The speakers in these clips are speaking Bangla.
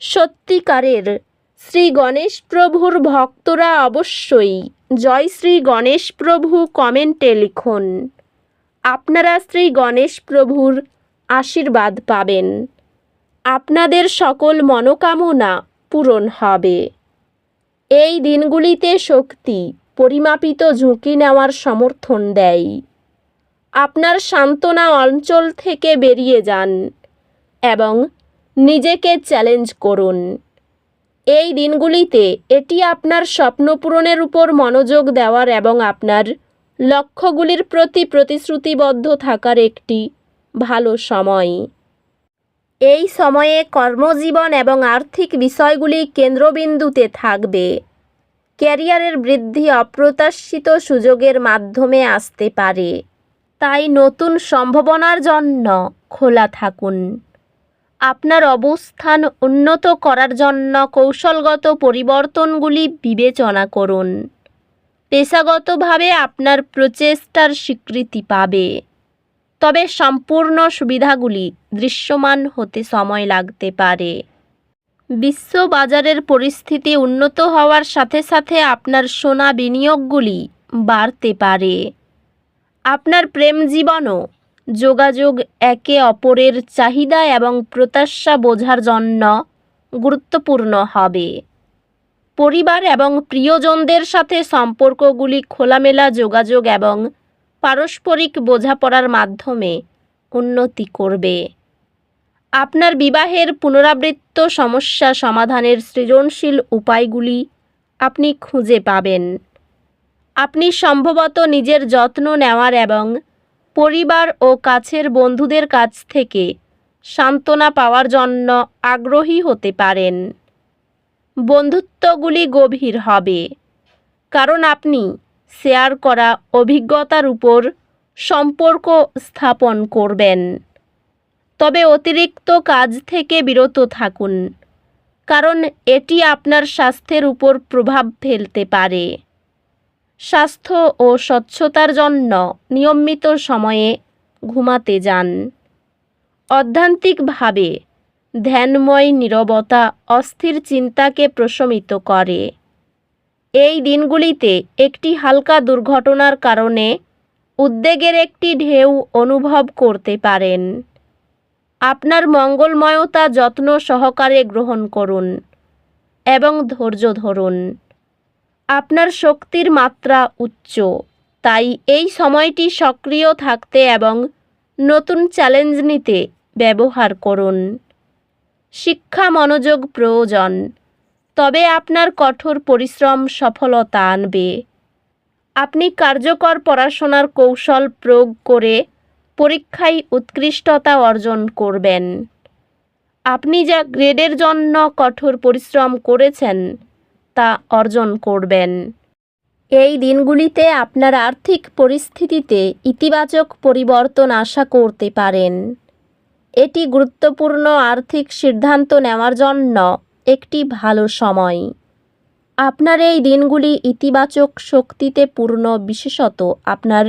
সত্যিকারের। শ্রী গণেশ প্রভুর ভক্তরা অবশ্যই জয় শ্রী গণেশ প্রভু কমেন্টে লিখুন। আপনারা শ্রী গণেশ প্রভুর আশীর্বাদ পাবেন। আপনাদের সকল মনোকামনা পূরণ হবে। এই দিনগুলিতে শক্তি, পরিমাপিত ঝুঁকি নেওয়ার সমর্থন দেয়। আপনার সান্ত্বনা অঞ্চল থেকে বেরিয়ে যান এবং নিজেকে চ্যালেঞ্জ করুন। এই দিনগুলিতে এটি আপনার স্বপ্ন পূরণের উপর মনোযোগ দেওয়ার এবং আপনার লক্ষ্যগুলির প্রতি প্রতিশ্রুতিবদ্ধ থাকার একটি ভালো সময়। এই সময়ে কর্মজীবন এবং আর্থিক বিষয়গুলি কেন্দ্রবিন্দুতে থাকবে। ক্যারিয়ারের বৃদ্ধি অপ্রত্যাশিত সুযোগের মাধ্যমে আসতে পারে। তাই নতুন সম্ভাবনার জন্য খোলা থাকুন। আপনার অবস্থান উন্নত করার জন্য কৌশলগত পরিবর্তনগুলি বিবেচনা করুন। পেশাগতভাবে আপনার প্রচেষ্টার স্বীকৃতি পাবে। তবে সম্পূর্ণ সুবিধাগুলি দৃশ্যমান হতে সময় লাগতে পারে। বিশ্ব বাজারের পরিস্থিতি উন্নত হওয়ার সাথে সাথে আপনার সোনা বিনিয়োগগুলি বাড়তে পারে। আপনার প্রেম জীবনও যোগাযোগ একে অপরের চাহিদা এবং প্রত্যাশা বোঝার জন্য গুরুত্বপূর্ণ হবে। পরিবার এবং প্রিয়জনদের সাথে সম্পর্কগুলি খোলামেলা যোগাযোগ এবং পারস্পরিক বোঝাপড়ার মাধ্যমে উন্নতি করবে। আপনার বিবাহের পুনরাবৃত্ত সমস্যা সমাধানের সৃজনশীল উপায়গুলি আপনি খুঁজে পাবেন। আপনি সম্ভবত নিজের যত্ন নেওয়ার এবং পরিবার ও কাছের বন্ধুদের কাছ থেকে সান্ত্বনা পাওয়ার জন্য আগ্রহী হতে পারেন। বন্ধুত্বগুলি গভীর হবে, কারণ আপনি শেয়ার করা অভিজ্ঞতার উপর সম্পর্ক স্থাপন করবেন। তবে অতিরিক্ত কাজ থেকে বিরত থাকুন, কারণ এটি আপনার স্বাস্থ্যের উপর প্রভাব ফেলতে পারে। স্বাস্থ্য ও স্বচ্ছতার জন্য নিয়মিত সময়ে ঘুমাতে যান। অধ্যান্তিকভাবে, ধ্যানময় নীরবতা অস্থির চিন্তাকে প্রশমিত করে। এই দিনগুলিতে একটি হালকা দুর্ঘটনার কারণে উদ্বেগের একটি ঢেউ অনুভব করতে পারেন। আপনার মঙ্গলময়তা যত্ন সহকারে গ্রহণ করুন এবং ধৈর্য ধরুন। আপনার শক্তির মাত্রা উচ্চ। তাই এই সময়টি সক্রিয় থাকতে এবং নতুন চ্যালেঞ্জ নিতে ব্যবহার করুন। শিক্ষা মনোযোগ প্রয়োজন। তবে আপনার কঠোর পরিশ্রম সফলতা আনবে। আপনি কার্যকর পড়াশোনার কৌশল প্রয়োগ করে পরীক্ষায় উৎকৃষ্টতা অর্জন করবেন। আপনি যা গ্রেডের জন্য কঠোর পরিশ্রম করেছেন তা অর্জন করবেন। এই দিনগুলিতে আপনার আর্থিক পরিস্থিতিতে ইতিবাচক পরিবর্তন আশা করতে পারেন। এটি গুরুত্বপূর্ণ আর্থিক সিদ্ধান্ত নেওয়ার জন্য একটি ভালো সময়। আপনার এই দিনগুলি ইতিবাচক শক্তিতে পূর্ণ বিশেষত আপনার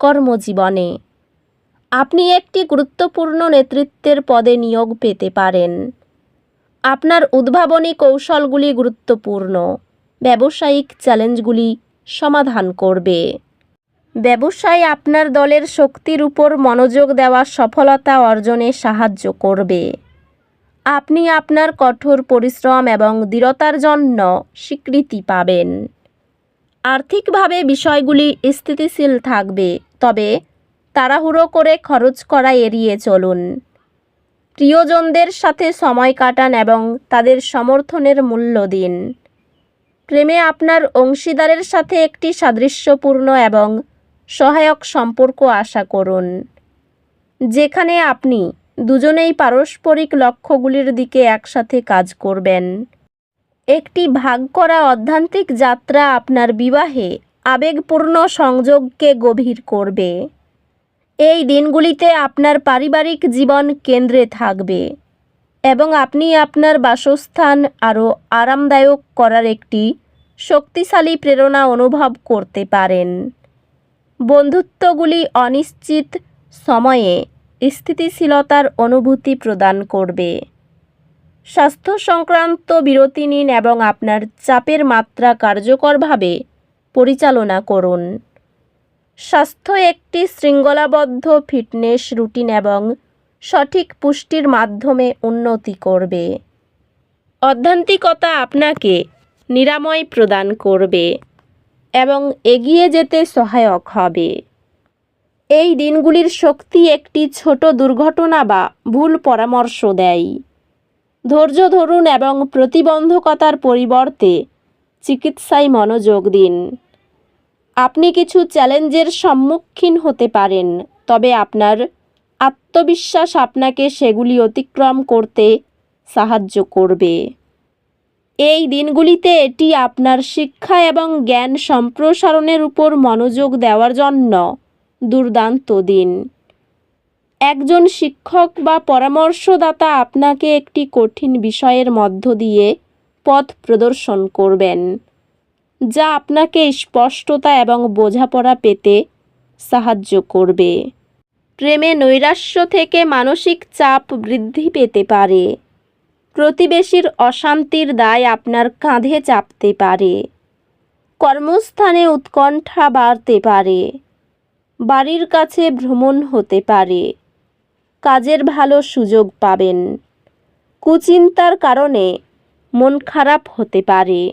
কর্মজীবনে। আপনি একটি গুরুত্বপূর্ণ নেতৃত্বের পদে নিয়োগ পেতে পারেন। আপনার উদ্ভাবনী কৌশলগুলি গুরুত্বপূর্ণ। ব্যবসায়িক চ্যালেঞ্জগুলি সমাধান করবে। ব্যবসায় আপনার দলের শক্তির উপর মনোযোগ দেওয়া সফলতা অর্জনে সাহায্য করবে। আপনি আপনার কঠোর পরিশ্রম এবং দৃঢ়তার জন্য স্বীকৃতি পাবেন। আর্থিকভাবে বিষয়গুলি স্থিতিশীল থাকবে, তবে তাড়াহুড়ো করে খরচ করা এড়িয়ে চলুন। প্রিয়জনদের সাথে সময় কাটান এবং তাদের সমর্থনের মূল্য দিন। প্রেমে আপনার অংশীদারের সাথে একটি সাদৃশ্যপূর্ণ এবং সহায়ক সম্পর্ক আশা করুন। যেখানে আপনি দুজনেই পারস্পরিক লক্ষ্যগুলির দিকে একসাথে কাজ করবেন। একটি ভাগ করা অধ্যান্তিক যাত্রা আপনার বিবাহে আবেগপূর্ণ সংযোগকে গভীর করবে। এই দিনগুলিতে আপনার পারিবারিক জীবন কেন্দ্রে থাকবে এবং আপনি আপনার বাসস্থান আরও আরামদায়ক করার একটি শক্তিশালী প্রেরণা অনুভব করতে পারেন। বন্ধুত্বগুলি অনিশ্চিত সময়ে স্থিতিশীলতার অনুভূতি প্রদান করবে। স্বাস্থ্য সংক্রান্ত বিরতি নিন এবং আপনার চাপের মাত্রা কার্যকরভাবে পরিচালনা করুন। স্বাস্থ্য একটি শৃঙ্খলাবদ্ধ ফিটনেস রুটিন এবং সঠিক পুষ্টির মাধ্যমে উন্নতি করবে। অধ্যান্তিকতা আপনাকে নিরাময় প্রদান করবে এবং এগিয়ে যেতে সহায়ক হবে। এই দিনগুলির শক্তি একটি ছোট দুর্ঘটনা বা ভুল পরামর্শ দেয়। ধৈর্য ধরুন এবং প্রতিবন্ধকতার পরিবর্তে চিকিৎসায় মনোযোগ দিন। আপনি কিছু চ্যালেঞ্জের সম্মুখীন হতে পারেন, তবে আপনার আত্মবিশ্বাস আপনাকে সেগুলি অতিক্রম করতে সাহায্য করবে। এই দিনগুলিতে এটি আপনার শিক্ষা এবং জ্ঞান সম্প্রসারণের উপর মনোযোগ দেওয়ার জন্য দুর্দান্ত দিন। একজন শিক্ষক বা পরামর্শদাতা আপনাকে একটি কঠিন বিষয়ের মধ্য দিয়ে পথ প্রদর্শন করবেন। যা আপনাকে স্পষ্টতা এবং বোঝাপড়া পেতে সাহায্য করবে। প্রেমে নৈরাশ্য থেকে মানসিক চাপ বৃদ্ধি পেতে পারে। প্রতিবেশীর অশান্তির দায় আপনার কাঁধে চাপতে পারে। কর্মস্থানে উৎকণ্ঠা বাড়তে পারে। বাড়ির কাছে ভ্রমণ হতে পারে। কাজের ভালো সুযোগ পাবেন। কুচিন্তার কারণে মন খারাপ হতে পারে।